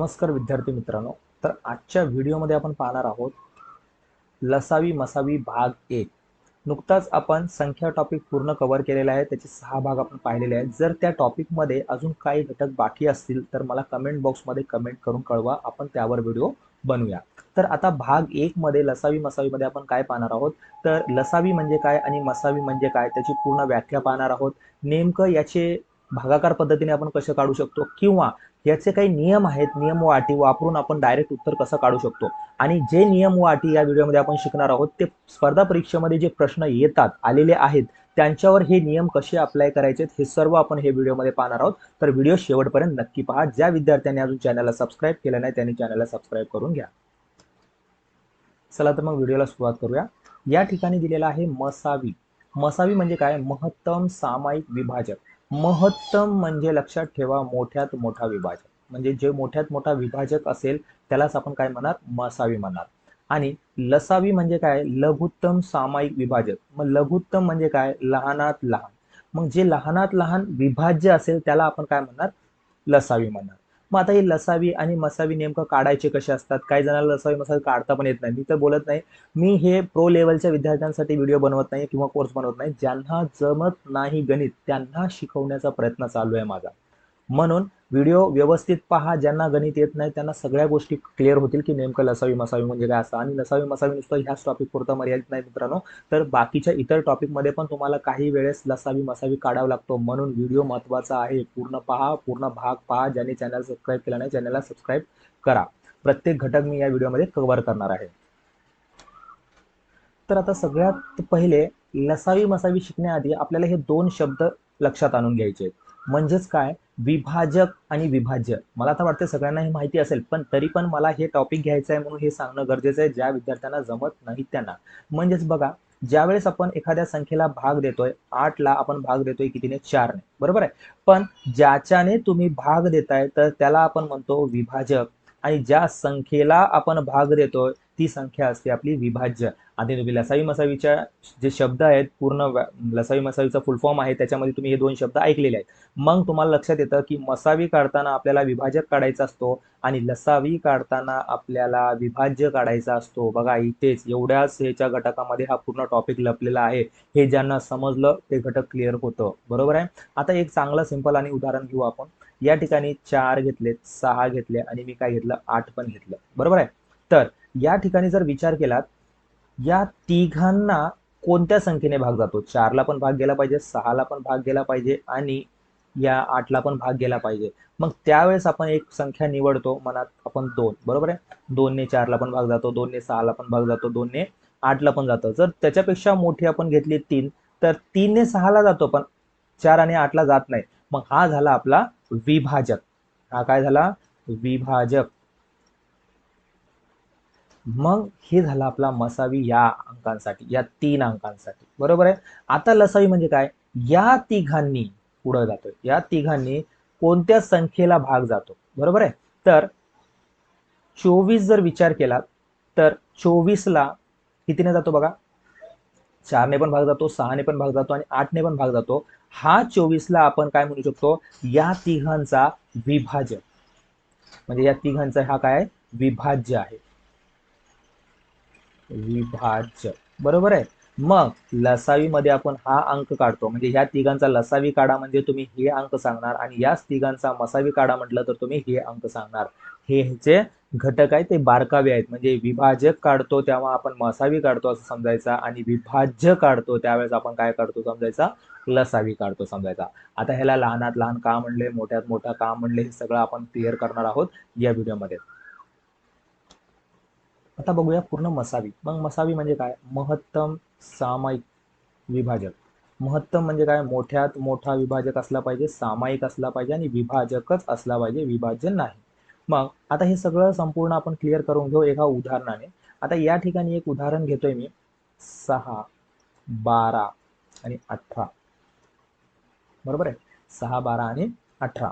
नमस्कार विद्यार्थी मित्रांनो. तर आजच्या व्हिडिओमध्ये आपण पाहणार आहोत लसावी मसावी भाग एक. नुकताच आपण संख्या टॉपिक पूर्ण कव्हर केलेला आहे. त्याचे सहा भाग आपण पाहिलेले आहेत. जर त्या टॉपिकमध्ये अजून काही घटक बाकी असतील तर मला कमेंट बॉक्समध्ये कमेंट करून कळवा. आपण त्यावर व्हिडिओ बनवूया. तर आता भाग एकमध्ये लसावी मसावीमध्ये आपण काय पाहणार आहोत? तर लसावी म्हणजे काय आणि मसावी म्हणजे काय? त्याची पूर्ण व्याख्या पाहणार आहोत. नेमकं याचे भागाकार पद्धतीने आपण कसे काढू शकतो? किंवा याचे काही नियम आहेत नियम व अटी वापरून आपण डायरेक्ट उत्तर कसं काढू शकतो? आणि जे नियम व अटी या व्हिडिओमध्ये आपण शिकणार आहोत ते स्पर्धा परीक्षेमध्ये जे प्रश्न येतात आलेले आहेत त्यांच्यावर हे नियम कसे अप्लाय करायचे हे सर्व आपण हे व्हिडिओमध्ये पाहणार आहोत. तर व्हिडिओ शेवटपर्यंत नक्की पहा. ज्या विद्यार्थ्यांनी अजून चॅनलला सबस्क्राईब केलं नाही त्यांनी चॅनलला सबस्क्राईब करून घ्या. चला तर मग व्हिडिओला सुरुवात करूया. या ठिकाणी दिलेला आहे मसावी. मसावी म्हणजे काय? महत्तम सामायिक विभाजक. महत्तम म्हणजे लक्षात ठेवा मोठ्यात मोठा विभाजक. म्हणजे जे मोठ्यात मोठा विभाजक असेल त्यालाच आपण काय म्हणणार? मसावी म्हणणार. आणि लसावी म्हणजे काय? लघुत्तम सामायिक विभाजक. मग लघुत्तम म्हणजे काय? लहानात लहान. मग जे लहानात लहान विभाज्य असेल त्याला आपण काय म्हणणार? लसावी म्हणणार. मग आता ही लसावी आणि मसावी नेमकं काढायचे कसे असतात? काही जणांना लसावी मसावी काढता पण येत नाही. मी तर बोलत नाही. मी हे प्रो लेवलच्या विद्यार्थ्यांसाठी व्हिडिओ बनवत नाही किंवा कोर्स बनवत नाही. ज्यांना जमत नाही गणित त्यांना शिकवण्याचा प्रयत्न चालू आहे माझा. म्हणून व्हिडिओ व्यवस्थित पहा ज्यांना गणित येत नाही त्यांना सगळ्या गोष्टी क्लिअर होतील की नेमकं लसावी मसावी म्हणजे काय असतं. आणि लसावी मसावी नुसतं ह्याच टॉपिक पुरतं मर्यादित नाही मित्रांनो. तर बाकीच्या इतर टॉपिकमध्ये पण तुम्हाला काही वेळेस लसावी मसावी काढावा लागतो. म्हणून व्हिडिओ महत्त्वाचा आहे. पूर्ण पहा पूर्ण भाग पहा ज्याने चॅनल सबस्क्राईब केला नाही चॅनलला सबस्क्राईब करा. प्रत्येक घटक मी या व्हिडिओमध्ये कव्हर करणार आहे. तर आता सगळ्यात पहिले लसावी मसावी शिकण्याआधी आपल्याला हे दोन शब्द लक्षात आणून घ्यायचे आहेत. म्हणजेच काय? विभाजक आणि विभाज्य. मला तर वाटतं सगळ्यांना हे माहिती असेल पण तरी पण मला हे टॉपिक घ्यायचं आहे म्हणून हे सांगणं गरजेचं आहे ज्या विद्यार्थ्यांना जमत नाही त्यांना. म्हणजेच बघा ज्यावेळेस आपण एखाद्या संख्येला भाग देतोय आठला आपण भाग देतोय कितीने? चारने. बरोबर आहे? पण ज्याच्याने तुम्ही भाग देताय तर त्याला आपण म्हणतो विभाजक. आणि ज्या संख्येला आपण भाग देतोय ती संख्या असते आपली विभाज्य. आणि तुम्ही लसावी मसावीच्या जे शब्द आहेत पूर्ण लसावी मसावीचा फुल फॉर्म आहे त्याच्यामध्ये तुम्ही हे दोन शब्द ऐकलेले आहेत. मग तुम्हाला लक्षात येतं की मसावी काढताना आपल्याला विभाजक काढायचा असतो आणि लसावी काढताना आपल्याला विभाज्य काढायचा असतो. बघा इथेच एवढ्याच ह्याच्या घटकामध्ये हा पूर्ण टॉपिक लपलेला आहे. हे ज्यांना समजलं ते घटक क्लिअर होतं. बरोबर आहे? आता एक चांगलं सिंपल आणि उदाहरण घेऊ आपण. या ठिकाणी चार घेतले सहा घेतले आणि मी काय घेतलं? आठ पण घेतलं. बरोबर आहे? तर या ठिकाणी जर विचार केलात या तिघांना कोणत्या संख्येने भाग जातो? चारला पण भाग गेला पाहिजे सहाला पण भाग गेला पाहिजे आणि या आठला पण भाग गेला पाहिजे. मग त्यावेळेस आपण एक संख्या निवडतो मनात आपण दोन बरोबर आहे? दोनने चारला पण भाग जातो दोनने सहाला पण भाग जातो दोनने आठला पण जातो. जर त्याच्यापेक्षा मोठी आपण घेतली तीन तर तीनने सहाला जातो पण चार आणि आठला जात नाही. मग हा झाला आपला विभाजक. हा काय झाला? विभाजक. मग हे झालं आपला मसावी या अंकांसाठी या तीन अंकांसाठी. बरोबर आहे? आता लसावी म्हणजे काय? या तिघांनी पुढं जातोय. या तिघांनी कोणत्या संख्येला भाग जातो? बरोबर आहे? तर चोवीस जर विचार केला तर चोवीसला कितीने जातो बघा? चारने पण भाग जातो सहाने पण भाग जातो आणि आठने पण भाग जातो. हा चोवीसला आपण काय म्हणू शकतो? या तिघांचा विभाजक म्हणजे या तिघांचा हा काय विभाज्य आहे. विभाज्य बरोबर आहे. मग लसावी मध्ये आपण हा अंक काढतो. म्हणजे ह्या तिघांचा लसावी काढा म्हणजे तुम्ही हे अंक सांगणार आणि याच तिघांचा मसावी काढा म्हटलं तर तुम्ही हे अंक सांगणार. हे जे घटक आहेत ते बारकावे आहेत. म्हणजे विभाजक काढतो तेव्हा आपण मसावी काढतो असं समजायचा आणि विभाज्य काढतो त्यावेळेस आपण काय काढतो समजायचा? लसावी काढतो समजायचा. आता ह्याला लहानात लहान का म्हणले मोठ्यात मोठा का म्हणले हे सगळं आपण क्लिअर करणार आहोत या व्हिडिओमध्ये आता बघूया पूर्ण मसावी. मग मसावी म्हणजे काय? महत्तम सामायिक विभाजक. महत्तम म्हणजे काय? मोठ्यात मोठा विभाजक असला पाहिजे सामायिक असला पाहिजे आणि विभाजकच असला पाहिजे विभाजन नाही. मग आता हे सगळं संपूर्ण आपण क्लिअर करून घेऊ एका उदाहरणाने. आता या ठिकाणी एक उदाहरण घेतोय मी. सहा बारा आणि अठरा. बरोबर आहे? सहा बारा आणि अठरा.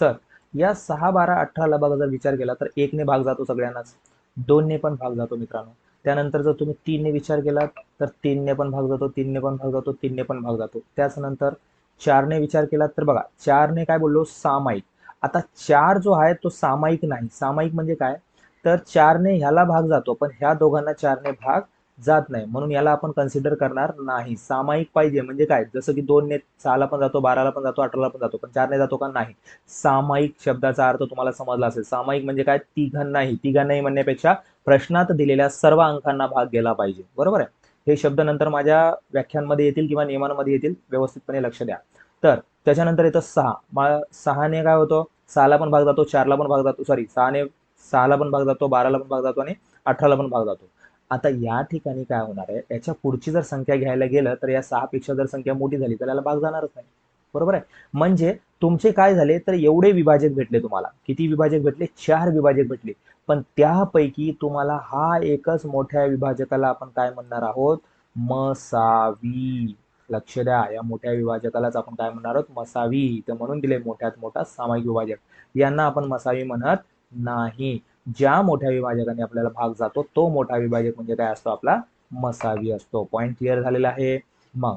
तर या सहा बारा अठराला बघा जर विचार केला तर एकने भाग जातो सगळ्यांनाच. दोनने पण भाग जातो मित्रांनो. त्यानंतर जर तुम्ही तीनने विचार केला तर तीनने पण भाग जातो तीनने पण भाग जातो तीनने पण भाग जातो. त्याच नंतर चारने विचार केला तर बघा चारने काय बोललो? सामायिक. आता चार जो आहे तो सामायिक नाही. सामायिक म्हणजे काय? तर चारने ह्याला भाग जातो पण ह्या दोघांना चारने भाग जात नाही. म्हणून याला आपण कन्सिडर करणार नाही. सामायिक पाहिजे म्हणजे काय? जसं की दोन ने सहाला पण जातो बाराला पण जातो अठराला पण जातो पण चारने जातो का? नाही. सामायिक शब्दाचा अर्थ तुम्हाला समजला असेल. सामायिक म्हणजे काय? तिघांनाही तिघांनाही म्हणण्यापेक्षा प्रश्नात दिलेल्या सर्व अंकांना भाग गेला पाहिजे. बरोबर आहे? हे शब्द नंतर माझ्या व्याख्यांमध्ये येतील किंवा नियमांमध्ये येतील. व्यवस्थितपणे लक्ष द्या. तर त्याच्यानंतर येतं सहा. सहाने काय होतो? सहाला पण भाग जातो चारला पण भाग जातो सॉरी सहाने सहाला पण भाग जातो बाराला पण भाग जातो आणि अठराला पण भाग जातो. आता या ठिकाणी काय होणार आहे? याच्या पुढची जर संख्या घ्यायला गेलं तर या सहा पेक्षा जर संख्या मोठी झाली तर याला भाग जाणारच नाही. बरोबर आहे? म्हणजे तुमचे काय झाले तर एवढे विभाजक भेटले तुम्हाला. किती विभाजक भेटले? चार विभाजक भेटले. पण त्यापैकी तुम्हाला हा एकच मोठ्या विभाजकाला आपण काय म्हणणार आहोत? मसावी. लक्ष द्या या मोठ्या विभाजकालाच आपण काय म्हणणार आहोत? मसावी. तर म्हणून दिले मोठ्यात मोठा सामायिक विभाजक. यांना आपण मसावी म्हणत नाही. ज्या मोठ्या विभाजकाने आपल्याला भाग जातो तो मोठा विभाजक म्हणजे काय असतो आपला? मसावी असतो. पॉइंट क्लिअर झालेला आहे. मग.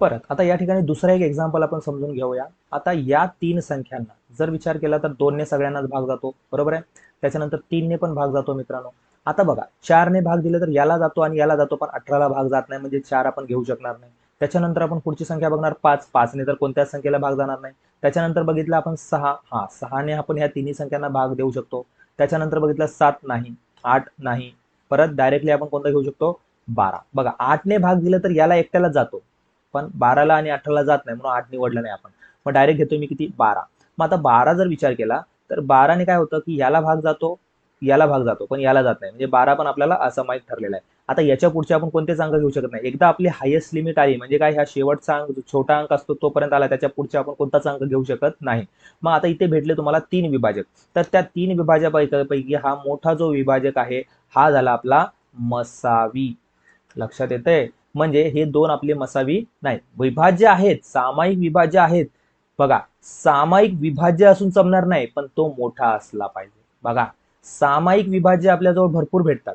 परत आता या ठिकाणी दुसरा एक एक्झाम्पल आपण समजून घेऊया. आता या तीन संख्यांना जर विचार केला तर दोनने सगळ्यांनाच भाग जातो. बरोबर आहे? त्याच्यानंतर तीनने पण भाग जातो मित्रांनो. आता बघा चारने भाग दिले तर याला जातो आणि याला जातो पण अठराला भाग जात नाही म्हणजे चार आपण घेऊ शकणार नाही. त्याच्यानंतर आपण पुढची संख्या बघणार पाच. पाचने तर कोणत्याच संख्येला भाग जाणार नाही. त्याच्यानंतर बघितलं आपण सहा. हा सहाने आपण ह्या तिन्ही संख्यांना भाग देऊ शकतो. त्याच्यानंतर बघितलं सात नाही आठ नाही. परत डायरेक्टली आपण कोणता घेऊ शकतो? बारा. बघा आठने भाग दिला तर याला एकट्याला जातो. पण बाराला आणि अठराला जात नाही म्हणून आठ निवडलं नाही आपण. मग डायरेक्ट घेतोय मी किती? बारा. मग आता बारा जर विचार केला तर बाराने काय होतं की याला भाग जातो याला भाग जातो पण याला जात नाही. म्हणजे बारा पण आपल्याला असामायिक ठरलेला आहे. आता याच्या पुढचे आपण कोणतेच अंक घेऊ शकत नाही. एकदा आपली हायेस्ट लिमिट आली म्हणजे काय ह्या शेवटचा अंक जो छोटा अंक असतो तोपर्यंत आला त्याच्या पुढचे आपण कोणताच अंक घेऊ शकत नाही. मग आता इथे भेटले तुम्हाला तीन विभाजक. तर त्या तीन विभाजकापैकी हा मोठा जो विभाजक आहे हा झाला आपला मसावी. लक्षात येतंय? म्हणजे हे दोन आपले मसावी नाही विभाज्य आहेत सामायिक विभाज्य आहेत. बघा सामायिक विभाज्य असून जमणार नाही पण तो मोठा असला पाहिजे. बघा सामायिक विभाज्य आपल्याजवळ भरपूर भेटतात.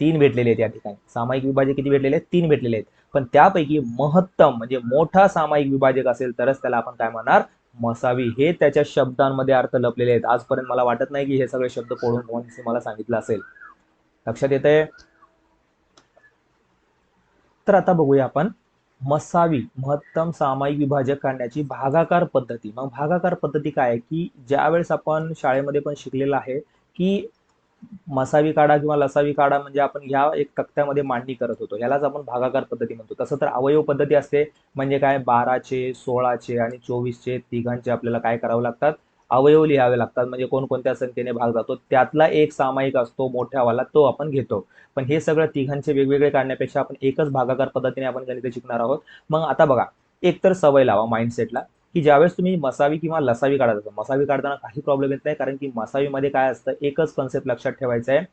तीन भेटलेले आहेत या ठिकाणी. सामायिक विभाजक किती भेटलेले आहेत? तीन भेटलेले आहेत. पण त्यापैकी महत्तम म्हणजे मोठा सामायिक विभाजक असेल तरच त्याला आपण काय म्हणणार? मसावी. हे त्याच्या शब्दांमध्ये अर्थ लपलेले आहेत. आजपर्यंत मला वाटत नाही की हे सगळे शब्द पडून कोणी मला सांगितलं असेल. लक्षात येतंय? तर आता बघूया आपण मसावी महत्तम सामायिक विभाजक काढण्याची भागाकार पद्धती. मग भागाकार पद्धती काय आहे? की ज्यावेळेस आपण शाळेमध्ये पण शिकलेलं आहे की मसावी काढा किंवा लसावी काढा म्हणजे आपण ह्या एक तक्त्यामध्ये मांडणी करत होतो. यालाच आपण भागाकार पद्धती म्हणतो. तसं तर अवयव पद्धती असते. म्हणजे काय? बाराचे सोळाचे आणि चोवीसचे तिघांचे आपल्याला काय करावं लागतात? अवयव लिहावे लागतात. म्हणजे कोणकोणत्या संख्येने भाग जातो? त्यातला एक सामायिक असतो मोठ्यावाला तो आपण घेतो. पण हे सगळं तिघांचे वेगवेगळे काढण्यापेक्षा आपण एकच भागाकार पद्धतीने आपण गणित शिकणार आहोत. मग आता बघा. एक तर सवय लावा माइंडसेटला की ज्यावेळेस तुम्ही मसावी किंवा लसावी काढत असता मसावी काढताना काही प्रॉब्लेम येत नाही कारण की मसावीमध्ये काय असतं एकच कन्सेप्ट लक्षात ठेवायचं आहे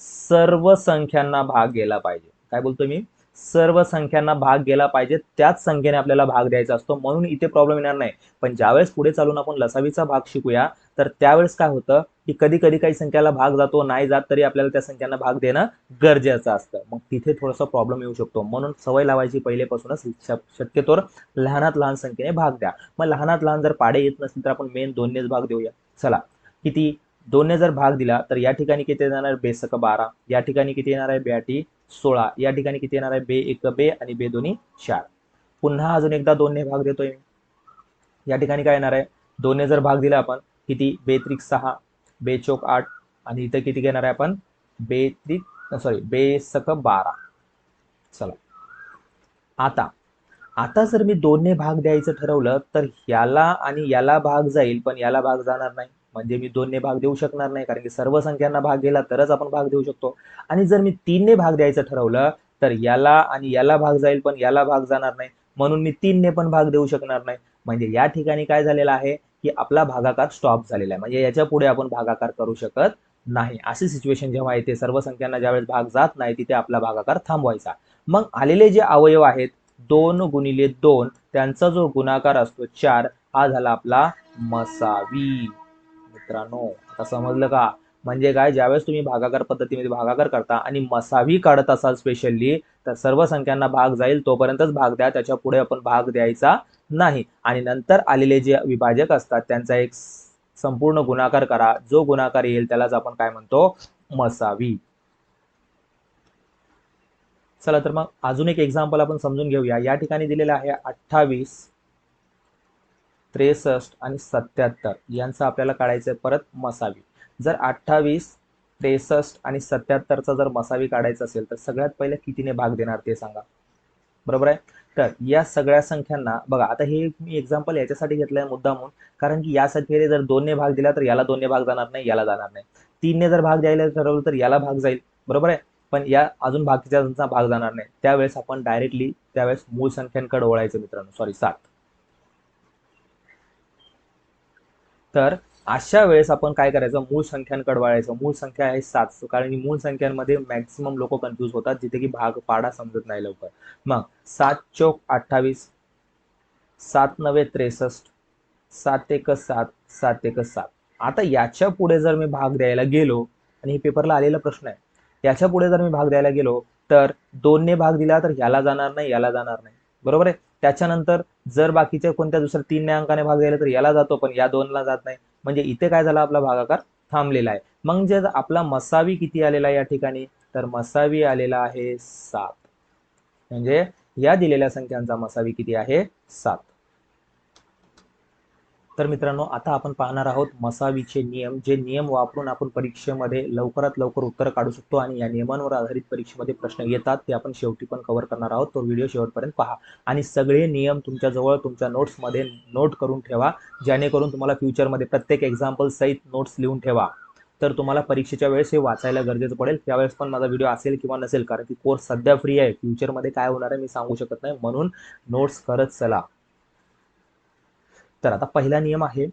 सर्व संख्यांना भाग गेला पाहिजे. काय बोलतो मी? सर्व संख्यांना भाग गेला पाहिजे त्याच संख्येने आपल्याला भाग द्यायचा असतो. म्हणून इथे प्रॉब्लेम येणार नाही. पण ज्यावेळेस पुढे चालून आपण लसावीचा भाग शिकूया तर त्यावेळेस काय होतं की कधी कधी काही संख्याला भाग जातो नाही जात तरी आपल्याला त्या संख्यांना भाग देणं गरजेचं असतं. मग तिथे थोडासा प्रॉब्लेम येऊ शकतो. म्हणून सवय लावायची पहिलेपासूनच. शक्यतोवर लहानात लहान संख्येने भाग द्या. मग लहानात लहान जर पाडे येत नसतील तर आपण मेन दोन्हीच भाग देऊया. चला. किती? दोनने जर भाग दिला तर या ठिकाणी किती येणार आहे? बेसक बारा. या ठिकाणी किती येणार आहे? ब्याटी सोळा. या ठिकाणी किती येणार आहे? बे एक बे आणि बे दोन्ही चार. पुन्हा अजून एकदा दोनने भाग देतोय मी. या ठिकाणी काय येणार आहे? दोनने जर भाग दिला आपण किती? बेत्रिक सहा बेचोक आठ आणि इथं किती घेणार आहे आपण? बेत्रिक सॉरी बेसक बारा. चला. आता आता जर मी दोनने भाग द्यायचं ठरवलं तर याला आणि याला भाग जाईल पण याला भाग जाणार नाही. म्हणजे मी दोनने भाग देऊ शकणार नाही कारण की सर्व संख्यांना भाग गेला तरच आपण भाग देऊ शकतो. आणि जर मी तीनने भाग द्यायचं ठरवलं तर याला आणि याला भाग जाईल पण याला भाग जाणार नाही म्हणून मी तीनने पण भाग देऊ शकणार नाही. म्हणजे या ठिकाणी काय झालेलं आहे की आपला भागाकार स्टॉप झालेला आहे. म्हणजे याच्यापुढे आपण भागाकार करू शकत नाही. अशी सिच्युएशन जेव्हा येते सर्व संख्यांना ज्यावेळेस भाग जात नाही तिथे आपला भागाकार थांबवायचा. मग आलेले जे अवयव आहेत दोन गुणिले दोन त्यांचा जो गुणाकार असतो चार हा झाला आपला मसावी. मित्रांनो आता समजलं का? म्हणजे काय ज्यावेळेस तुम्ही भागाकार पद्धतीमध्ये भागाकार करता आणि मसावी काढत असाल स्पेशली तर सर्व संख्यांना भाग जाईल तोपर्यंतच भाग द्या त्याच्या पुढे आपण भाग द्यायचा नाही. आणि नंतर आलेले जे विभाजक असतात त्यांचा एक संपूर्ण गुणाकार करा. जो गुणाकार येईल त्यालाच आपण काय म्हणतो? मसावी. चला तर मग अजून एक एक्झाम्पल आपण समजून घेऊया. या ठिकाणी दिलेलं आहे अठ्ठावीस. त्रेसष्ट आणि सत्याहत्तर यांचं आपल्याला काढायचं आहे परत मसावी. जर अठ्ठावीस त्रेसष्ट आणि सत्याहत्तरचा जर मसावी काढायचा असेल तर सगळ्यात पहिले कितीने भाग देणार ते सांगा? बरोबर आहे? तर या सगळ्या संख्यांना बघा आता हे मी एक्झाम्पल याच्यासाठी घेतलंय मुद्दा म्हणून कारण की या संख्येने जर दोनने भाग दिला तर याला दोनने भाग जाणार नाही याला जाणार नाही. तीनने जर भाग द्यायला ठरवलं तर याला भाग जाईल. बरोबर आहे? पण या अजून बाकीच्या भाग जाणार नाही. त्यावेळेस आपण डायरेक्टली त्यावेळेस मूळ संख्यांकडे ओळायचं मित्रांनो. सॉरी सात. तर अशा वेळेस आपण काय करायचं? मूळ संख्यांकडे वळायचं मूळ संख्या आहे सात. कारण मूळ संख्यांमध्ये मॅक्सिमम लोक कन्फ्युज होतात. जिथे की भाग पाडा समजत नाही लवकर. मग सात चौक अठ्ठावीस सात नवे त्रेसष्ट सात एक सात सात एक सात. आता याच्यापुढे जर मी भाग द्यायला गेलो आणि हे पेपरला आलेला प्रश्न आहे. याच्यापुढे जर मी भाग द्यायला गेलो तर दोनने भाग दिला तर याला जाणार नाही याला जाणार नाही. बरोबर आहे? त्याच्यानंतर जर बाकीच्या कोणत्या दुसऱ्या तीन अंकाने भाग द्यायला तर याला जातो पण या दोनला जात नाही. म्हणजे इथे काय झाला? आपला भागाकार थांबलेला आहे. मग जे आपला मसावी किती आलेला आहे या ठिकाणी? तर मसावी आलेला आहे सात. म्हणजे या दिलेल्या संख्यांचा मसावी किती आहे? सात. तर मित्रांनो आता आपण पाहणार आहोत मसावीचे नियम. जे नियम वापरून आपण परीक्षेमध्ये लवकरात लवकर उत्तर काढू शकतो आणि या नियमांवर आधारित परीक्षेमध्ये प्रश्न येतात ते आपण शेवटी पण कव्हर करणार आहोत. तो व्हिडिओ शेवटपर्यंत पहा. आणि सगळे नियम तुमच्याजवळ तुमच्या नोट्समध्ये नोट करून ठेवा. जेणेकरून तुम्हाला फ्युचरमध्ये प्रत्येक एक्झाम्पल सहित नोट्स लिहून ठेवा. तर तुम्हाला परीक्षेच्या वेळेस हे वाचायला गरजेचं पडेल. त्यावेळेस पण माझा व्हिडिओ असेल किंवा नसेल कारण की कोर्स सध्या फ्री आहे. फ्युचरमध्ये काय होणार आहे मी सांगू शकत नाही. म्हणून नोट्स करत चला. तर आता पहिला नियम आहे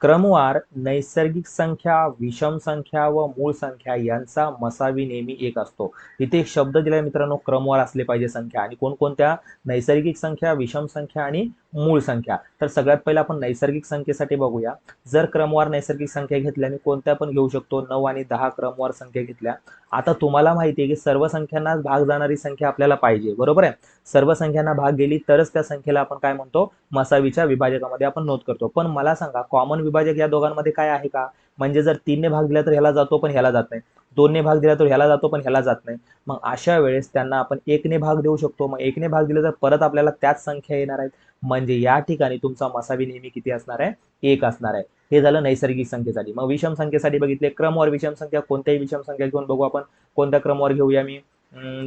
क्रमवार नैसर्गिक संख्या विषम संख्या व मूळ संख्या यांचा मसावी नेहमी एक असतो. इथे एक शब्द दिलाय मित्रांनो क्रमवार असले पाहिजे संख्या. आणि कोणकोणत्या? नैसर्गिक संख्या विषम संख्या आणि मूळ संख्या. तर सगळ्यात पहिला आपण नैसर्गिक संख्येसाठी बघूया. जर क्रमवार नैसर्गिक संख्या घेतल्या मी कोणत्या पण घेऊ शकतो. नऊ आणि दहा क्रमवार संख्या घेतल्या. आता तुम्हाला माहिती आहे की सर्व संख्यांना भाग जाणारी संख्या आपल्याला पाहिजे. बरोबर आहे? सर्व संख्यांना भाग गेली तरच त्या संख्येला आपण काय म्हणतो? मसावीच्या विभाजकामध्ये आपण नोंद करतो. पण मला सांगा कॉमन विभाजक या दोघांमध्ये काय आहे का? म्हणजे जर तीनने भाग दिला तर ह्याला जातो पण ह्याला जात नाही. दोनने भाग दिला तर ह्याला जातो पण ह्याला जात नाही. मग अशा वेळेस त्यांना आपण एकने भाग देऊ शकतो. मग एकने भाग दिला तर परत आपल्याला त्याच संख्या येणार आहेत. म्हणजे या ठिकाणी तुमचा मसावी नेहमी किती असणार आहे? एक असणार आहे. हे झालं नैसर्गिक संख्येसाठी. मग विषम संख्येसाठी बघितले. क्रमवार विषम संख्या कोणत्याही विषम संख्या घेऊन बघू आपण. कोणत्या क्रमवार घेऊया मी?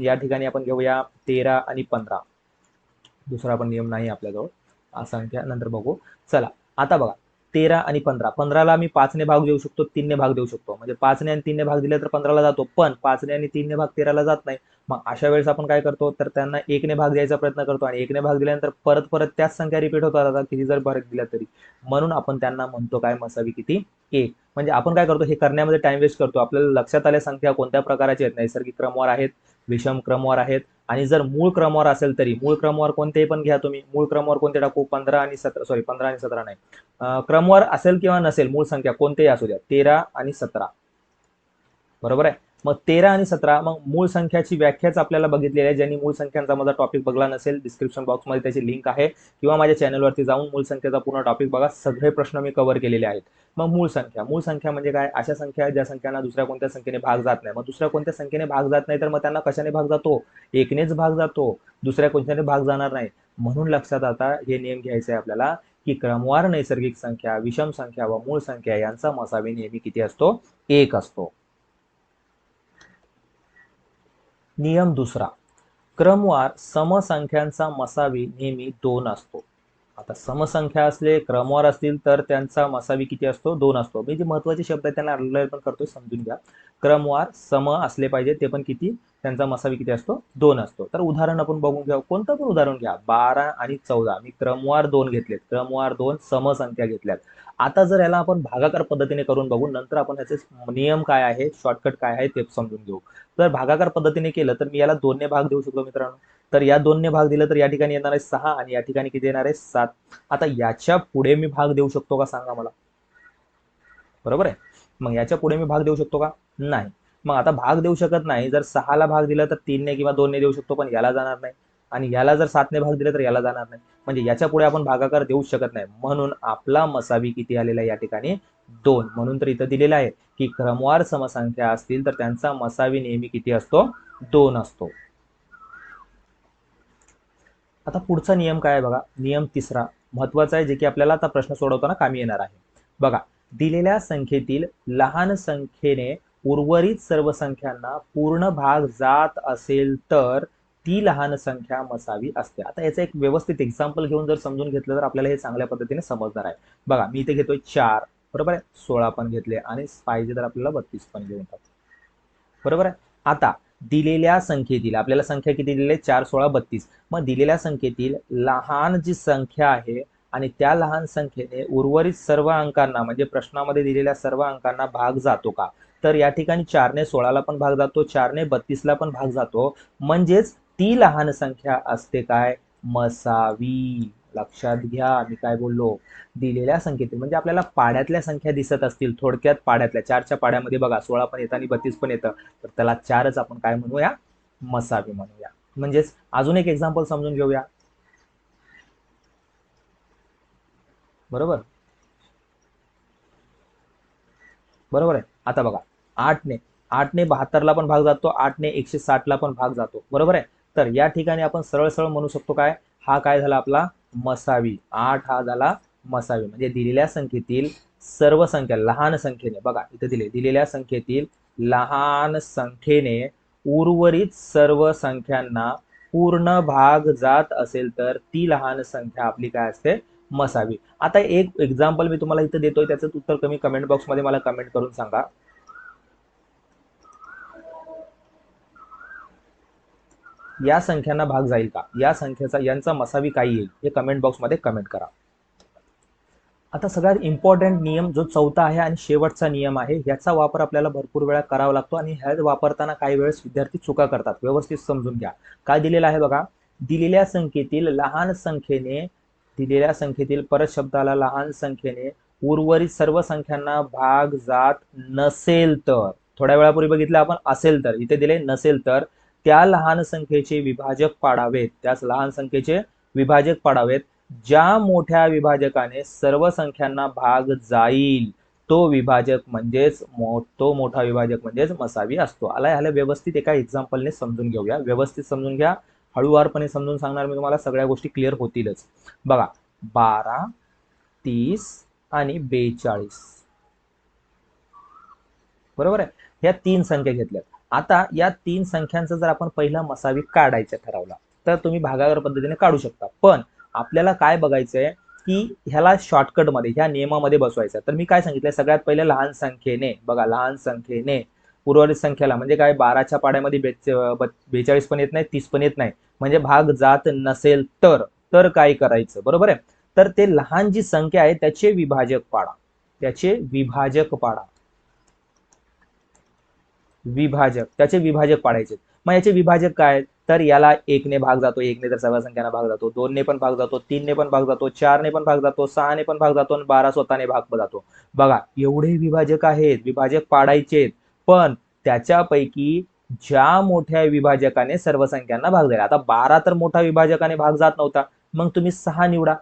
या ठिकाणी आपण घेऊया तेरा आणि पंधरा. दुसरा पण नियम नाही आपल्याजवळ. संख्या नंतर बघू. चला आता बघा. तेरा आणि पंधरा. पंधराला आम्ही पाचने भाग देऊ शकतो तीनने भाग देऊ शकतो. म्हणजे पाचने आणि तीनने भाग दिले तर पंधराला जातो. पण पाचने आणि तीनने भाग तेराला जात नाही. मग अशा वेळेस आपण काय करतो तर त्यांना एकने भाग द्यायचा प्रयत्न करतो आणि एकने भाग दिल्यानंतर परत परत त्याच संख्या रिपीट होतात किती जर भाग दिला तरी. म्हणून आपण त्यांना म्हणतो काय मसावी किती? एक. म्हणजे आपण काय करतो हे करण्यामध्ये टाइम वेस्ट करतो. आपल्याला लक्षात आल्या संख्या कोणत्या प्रकारच्या आहेत? नैसर्गिक क्रमवार आहेत विषम क्रमवार आहेत. आणि जर मूळ क्रमवार असेल तरी मूळ क्रमवार कोणतेही पण घ्या तुम्ही. मूळ क्रमवार कोणते टाकू? पंधरा आणि सतरा. सॉरी पंधरा आणि सतरा नाही. क्रमवार असेल किंवा नसेल मूळ संख्या कोणतेही असू द्या. तेरा आणि सतरा. बरोबर आहे? मग तेरा आणि सतरा मग मूळ संख्याची व्याख्याच आपल्याला बघितलेली आहे ज्यांनी मूळ संख्यांचा माझा टॉपिक बघला नसेल डिस्क्रिप्शन बॉक्समध्ये त्याची लिंक आहे. किंवा माझ्या चॅनलवरती जाऊन मूळ संख्येचा पूर्ण टॉपिक बघा सगळे प्रश्न मी कव्हर केलेले आहेत. मग मूळ संख्या मूळ संख्या म्हणजे काय? अशा संख्या ज्या संख्यांना दुसऱ्या कोणत्या संख्येने भाग जात नाही. मग दुसऱ्या कोणत्या संख्येने भाग जात नाही तर मग त्यांना कशाने भाग जातो? एकनेच भाग जातो. दुसऱ्या कोणत्याने भाग जाणार नाही? म्हणून लक्षात आता हे नियम घ्यायचे आहे आपल्याला की क्रमवार नैसर्गिक संख्या विषम संख्या व मूळ संख्या यांचा मसावी नेहमी किती असतो? एक असतो. नियम दुसरा. क्रमवार समसंख्यांचा मसावी नेहमी दोन असतो. आता समसंख्या असले क्रमवार असतील तर त्यांचा मसावी किती असतो? दोन असतो. मी जे महत्त्वाचे शब्द आहेत त्यांना अंडरलाईन पण करतोय समजून घ्या. क्रमवार सम असले पाहिजे ते पण किती? त्यांचा मसावी किती असतो? दोन असतो. तर उदाहरण आपण बघून घ्या. कोणतं पण उदाहरण घ्या. बारा आणि चौदा. मी क्रमवार दोन घेतलेत. क्रमवार दोन समसंख्या घेतल्यात. आता जर याला आपण भागाकार पद्धतीने करून बघू नंतर आपण ह्याचे नियम काय आहे शॉर्टकट काय आहे ते समजून घेऊ. जर भागाकार पद्धतीने केलं तर मी याला दोनने भाग देऊ शकतो मित्रांनो. तर या दोनने भाग दिलं तर या ठिकाणी येणार आहे सहा आणि या ठिकाणी किती येणार आहे सात. आता याच्यापुढे मी भाग देऊ शकतो का सांगा मला? बरोबर आहे? मग याच्यापुढे मी भाग देऊ शकतो का? नाही. मग आता भाग देऊ शकत नाही. जर सहाला भाग दिला तर तीनने किंवा दोनने देऊ शकतो पण याला जाणार नाही. आणि याला जर सातने भाग दिला तर याला जाणार नाही. म्हणजे याच्यापुढे आपण भागाकार देऊ शकत नाही. म्हणून आपला मसावी किती आलेला या ठिकाणी? दोन. म्हणून तर इथं दिलेला आहे की क्रमवार समसंख्या असतील तर त्यांचा मसावी नेहमी किती असतो? दोन असतो. आता पुढचा नियम काय आहे बघा? नियम तिसरा. महत्त्वाचा आहे जे की आपल्याला आता प्रश्न सोडवताना कामी येणार आहे. बघा दिलेल्या संख्येतील लहान संख्येने उर्वरित सर्व संख्यांना पूर्ण भाग जात असेल तर ती लहान संख्या मसावी असते. आता याचं एक व्यवस्थित एक्झाम्पल घेऊन जर समजून घेतलं तर आपल्याला हे चांगल्या पद्धतीने समजणार आहे. बघा मी इथे घेतोय चार. बरोबर आहे? सोळा पण घेतले आणि पाहिजे तर आपल्याला बत्तीस पण घेऊन बरोबर आहे? आता दिलेल्या संख्येतील आपल्याला संख्या किती दिलेली आहे? चार सोळा बत्तीस. मग दिलेल्या संख्येतील लहान जी संख्या आहे आणि त्या लहान संख्येने उर्वरित सर्व अंकांना म्हणजे प्रश्नामध्ये दिलेल्या सर्व अंकांना भाग जातो का? तर या ठिकाणी चारने सोळाला पण भाग जातो चारने बत्तीसला पण भाग जातो. म्हणजेच ती लहान संख्या असते काय? मसावी. लक्षात घ्या मी काय बोललो? दिलेल्या संख्येतील म्हणजे आपल्याला पाड्यातल्या संख्या दिसत असतील थोडक्यात पाड्यातल्या चारच्या पाड्यामध्ये बघा सोळा पण येतं आणि बत्तीस पण येतं. तर त्याला चारच आपण काय म्हणूया? मसावी म्हणूया. म्हणजेच अजून एक एक्झाम्पल समजून घेऊया. बरोबर? बरोबर आहे. आता बघा आठने आठने बहात्तरला पण भाग जातो आठने एकशे साठला पण भाग जातो. बरोबर आहे? तर या ठिकाणी आपण सरळ सरळ म्हणू शकतो काय? हा काय झाला आपला? मसावी. आठ हा झाला मसावी. म्हणजे दिलेल्या संख्येतील सर्व संख्या लहान संख्येने. बघा इथे दिले. दिलेल्या संख्येतील लहान संख्येने उर्वरित सर्व संख्यांना पूर्ण भाग जात असेल तर ती लहान संख्या आपली काय असते? मसावी. आता एक एक्झाम्पल मी तुम्हाला इथं देतोय त्याचं उत्तर कमी कमेंट बॉक्समध्ये मला कमेंट करून सांगा. या संख्यांना भाग जाईल का? या संख्येचा यांचा मसावी काय येईल? हे कमेंट बॉक्समध्ये कमेंट करा. आता सगळ्यात इम्पॉर्टंट नियम जो चौथा आहे आणि शेवटचा नियम आहे याचा वापर आपल्याला भरपूर वेळा करावा लागतो आणि ह्या वापरताना काही वेळेस विद्यार्थी चुका करतात. व्यवस्थित समजून घ्या. काय दिलेलं आहे बघा? दिलेल्या संख्येतील लहान संख्येने दिलेल्या संख्येतील परत शब्दाला लहान संख्येने उर्वरित सर्व संख्यांना भाग जात नसेल तर. थोड्या वेळापूर्वी बघितलं आपण असेल तर. इथे दिले नसेल तर. त्या लहान संख्येचे विभाजक पाडावेत त्याच लहान संख्येचे विभाजक पाडावेत ज्या मोठ्या विभाजकाने सर्व संख्यांना भाग जाईल तो विभाजक म्हणजेच तो मोठा विभाजक म्हणजेच मसावी असतो. आला ह्याला व्यवस्थित एका एक्झाम्पलने समजून घेऊया. व्यवस्थित समजून घ्या. हळूवारपणे समजून सांगणार मी तुम्हाला सगळ्या गोष्टी क्लिअर होतीलच. बघा बारा तीस आणि बेचाळीस. बरोबर आहे? ह्या तीन संख्या घेतल्यात. आता या तीन संख्यांचा जर आपण पहिला मसावी काढायचा ठरवला तर तुम्ही भागाकार पद्धतीने काढू शकता. पण आपल्याला काय बघायचंय की ह्याला शॉर्टकटमध्ये ह्या नियमामध्ये बसवायचं. तर मी काय सांगितलंय? सगळ्यात पहिले लहान संख्येने बघा लहान संख्येने उर्वरित संख्येला म्हणजे काय? बाराच्या पाड्यामध्ये बेचाळीस पण येत नाही तीस पण येत नाही. म्हणजे भाग जात नसेल तर तर काय करायचं? बरोबर आहे? तर ते लहान जी संख्या आहे त्याचे विभाजक पाडा. त्याचे विभाजक पाडा. विभाजक त्याचे विभाजक पाडायचे. मग याचे विभाजक काय तर याला एकने भाग जातो एकने तर सर्व संख्यांना भाग जातो. दोनने पण भाग जातो तीनने पण भाग जातो चारने पण भाग जातो सहाने पण भाग जातो आणि बारा स्वतःने भाग जातो. बघा एवढे विभाजक आहेत विभाजक पाडायचे पण त्याच्यापैकी ज्या मोठ्या विभाजकाने सर्व संख्यांना भाग झाला आता बारा तर मोठा विभाजकाने भाग जात नव्हता. मग तुम्ही सहा निवडा.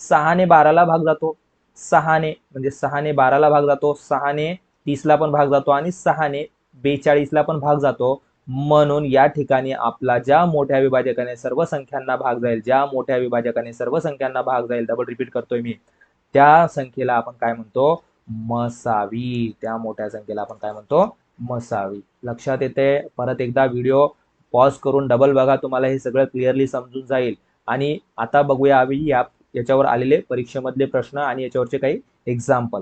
सहाने बाराला भाग जातो सहाने म्हणजे सहाने बाराला भाग जातो सहाने तीसला पण भाग जातो आणि सहाने बेचाळीसला पण भाग जातो. म्हणून या ठिकाणी आपला ज्या मोठ्या विभाजकाने सर्व संख्यांना भाग जाईल ज्या मोठ्या विभाजकाने सर्व संख्यांना भाग जाईल डबल रिपीट करतोय मी त्या संख्येला आपण काय म्हणतो? मसावी. त्या मोठ्या संख्येला आपण काय म्हणतो? मसावी. लक्षात येते? परत एकदा व्हिडिओ पॉज करून डबल बघा तुम्हाला हे सगळं क्लिअरली समजून जाईल. आणि आता बघूया आम्ही या याच्यावर आलेले परीक्षेमधले प्रश्न आणि याच्यावरचे काही एक्झाम्पल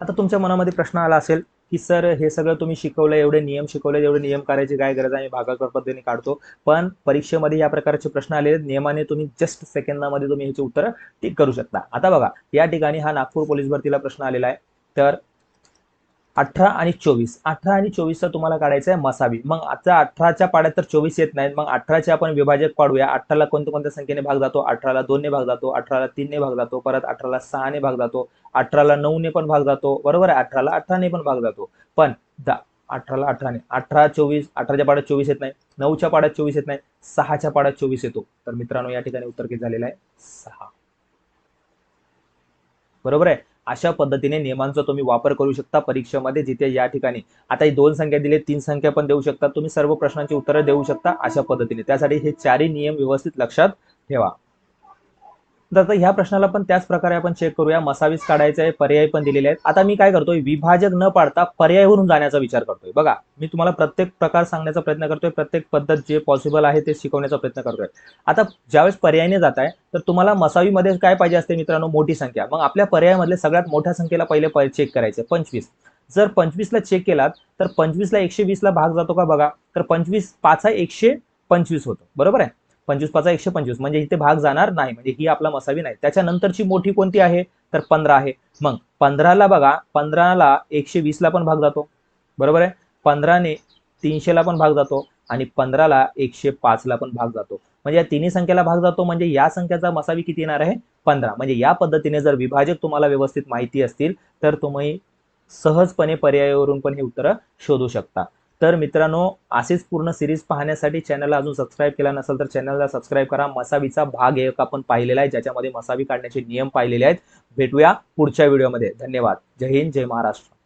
आता तुमच्या मनामध्ये प्रश्न आला असेल की सर हे सगळं तुम्ही शिकवलं एवढे नियम शिकवले एवढे नियम करायची काय गरज आहे? भागाकार पद्धतीने काढतो. पण परीक्षेमध्ये या प्रकारचे प्रश्न आले नियमाने तुम्ही जस्ट सेकंदामध्ये तुम्ही ह्याची उत्तर टिक करू शकता. आता बघा या ठिकाणी हा नागपूर पोलीस भरतीला प्रश्न आलेला आहे. तर अठरा आणि चोवीस. अठरा आणि चोवीसचा तुम्हाला काढायचा आहे मसावी. मग आता अठराच्या पाड्यात तर चोवीस येत नाहीत. मग अठराचे आपण विभाजक पाडूया. अठराला कोणत्या कोणत्या संख्येने भाग जातो? अठराला दोनने भाग जातो. अठराला तीनने भाग जातो. परत अठराला सहाने भाग जातो. अठराला नऊने पण भाग जातो. बरोबर आहे? अठराला अठराने पण भाग जातो. पण अठराला अठराने. अठरा चोवीस अठराच्या पाड्यात चोवीस येत नाही. नऊच्या पाड्यात चोवीस येत नाही. सहाच्या पाड्यात चोवीस येतो. तर मित्रांनो या ठिकाणी उत्तर किती झालेलं आहे? सहा. बरोबर आहे? अशा पद्धतीने नियमांचा तुम्ही वापर करू शकता परीक्षेमध्ये जिथे या ठिकाणी. आता ही दोन संख्या दिले तीन संख्या पण देऊ शकता. तुम्ही सर्व प्रश्नांची उत्तरं देऊ शकता अशा पद्धतीने. त्यासाठी हे चारही नियम व्यवस्थित लक्षात ठेवा. तर ह्या प्रश्नाला पण त्याच प्रकारे आपण चेक करूया. मसावीस काढायचे आहे पर्याय पण दिलेले आहेत. आता मी काय करतोय? विभाजक न पाडता पर्यायवरून जाण्याचा विचार करतोय. बघा मी तुम्हाला प्रत्येक प्रकार सांगण्याचा प्रयत्न करतोय. प्रत्येक पद्धत जे पॉसिबल आहे ते शिकवण्याचा प्रयत्न करतोय. आता ज्यावेळेस पर्यायने जात आहे तर तुम्हाला मसावीमध्ये काय पाहिजे असते मित्रांनो? मोठी संख्या. मग आपल्या पर्यायामधले सगळ्यात मोठ्या संख्येला पहिले चेक करायचे. पंचवीस. जर पंचवीसला चेक केलात तर पंचवीसला एकशे वीसला भाग जातो का बघा? तर पंचवीस पाच हा एकशे पंचवीस होतो. बरोबर आहे? पंचवीस पाचा एकशे पंचवीस. म्हणजे इथे भाग जाणार नाही. म्हणजे ही आपला मसावी नाही. त्याच्यानंतरची मोठी कोणती आहे? तर पंधरा आहे. मग पंधराला बघा. पंधराला एकशे वीसला पण भाग जातो. बरोबर आहे? पंधराने तीनशेला पण भाग जातो. आणि पंधराला एकशे पाचला पण भाग जातो. म्हणजे या तिन्ही संख्येला भाग जातो म्हणजे या संख्याचा मसावी किती येणार आहे? पंधरा. म्हणजे या पद्धतीने जर विभाजक तुम्हाला व्यवस्थित माहिती असतील तर तुम्ही सहजपणे पर्यायावरून पण हे उत्तरं शोधू शकता. तर मित्रांनो असेच पूर्ण सिरीज पाहण्यासाठी चॅनलला अजून सबस्क्राईब केला नसेल तर चॅनलला सबस्क्राईब करा. मसावीचा भाग एक आपण पाहिलेला आहे ज्याच्यामध्ये मसावी काढण्याचे नियम पाहिलेले आहेत. भेटूया पुढच्या व्हिडिओमध्ये धन्यवाद. जय हिंद जय महाराष्ट्र.